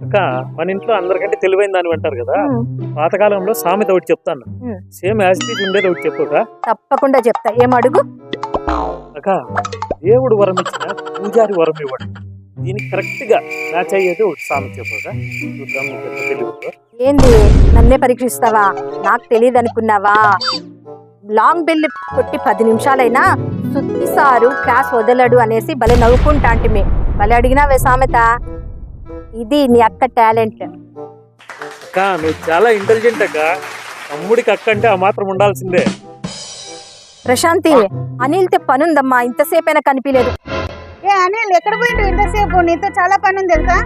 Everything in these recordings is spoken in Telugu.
అక్క మన ఇంట్లో అందరికంటే తెలివైన దాని అంటారు కదా. పాతకాలంలో సామెత ఒకటి చెప్తాను. సేమ్ యాజిటీజ్ ఉండేది ఒకటి చెప్పుక తప్పకుండా చెప్తా. ఏం అడుగు? అక్క దేవుడు వరం ఇచ్చిన పూజారి వరం ఇవ్వడు. దీనికి కరెక్ట్గా మ్యాచ్ అయ్యేది ఒకటి సామెత చూద్దాం తెలివి ఏంది? నన్నే పరీక్షిస్తావా? నాకు తెలియదు అనుకున్నావా? లాంగ్ బెల్ కొట్టి పది నిమిషాలైనా సుత్తి సారు క్లాస్ వదలడు అనేసి భలే నవ్వుకుంటా అంటే భలే అడిగినావే సామెత? ఇది నీ అక్క టాలెంట్. అక్క నువ్వు చాలా ఇంటెలిజెంట్ అక్క. తమ్ముడికి అక్క అంటే ఆ మాత్రం ఉండాల్సిందే. ప్రశాంతి అనిల్తో పనుందమ్మా ఇంతసేపైనా కనిపించలేదు ఏ అనిల్ ఎక్కడ పోయిండు ఇంతసేపు? నీతో చాలా పని ఉంది తెలుసా?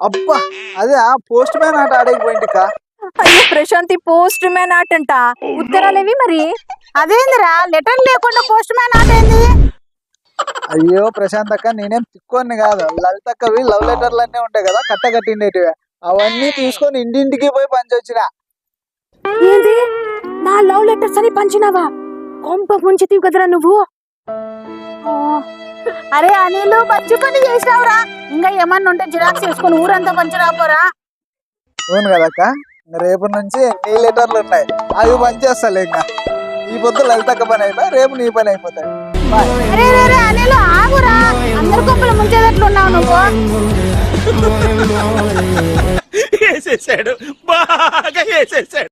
అబ్బా అదే ఆ పోస్ట్ మ్యాన్ ఆట ఆడేకపోయింది కా అయ్యో ప్రశాంతి పోస్ట్ మ్యాన్ ఆటంట? ఉత్తరాలేవి మరి? అదేందిరా లెటర్ లేకుండా పోస్ట్ మ్యాన్ ఆటేంది అయ్యో ప్రశాంత్ అక్క నేనేం తిక్కోని కాదు. లలితక్కవి లవ్ లెటర్లు అన్నీ ఉంటాయి కదా కట్ట కట్టిండేటివి. అవన్నీ తీసుకొని ఇంటింటికి పోయి పంచొచ్చిన. ఏంది? నా లవ్ లెటర్స్ అని పంచినావా? కొంప ముంచితీవి కదరా నువ్వు? అరే అనిల్ మంచి పని చేసినావురా. ఇంకా ఏమన్నా ఉంటే జిరాక్స్ చేసుకొని ఊరంతా పంచి రాపోరా అవును కదక్క ఇంక రేపు నుంచి నీ లెటర్లు ఉన్నాయి? అవి పంచేస్తాలే ఇంకా. ఈ పొద్దు లలితక్క పని అయిపోయి రేపు నీ పని అయిపోతాయి. బాయ్ అరే రే రే అనిల్ ఆగురా. అందరి కొంపలు ముంచేటట్లు ఉన్నావు నువ్వు. వేసేసాడు. బాగా వేసేసాడు.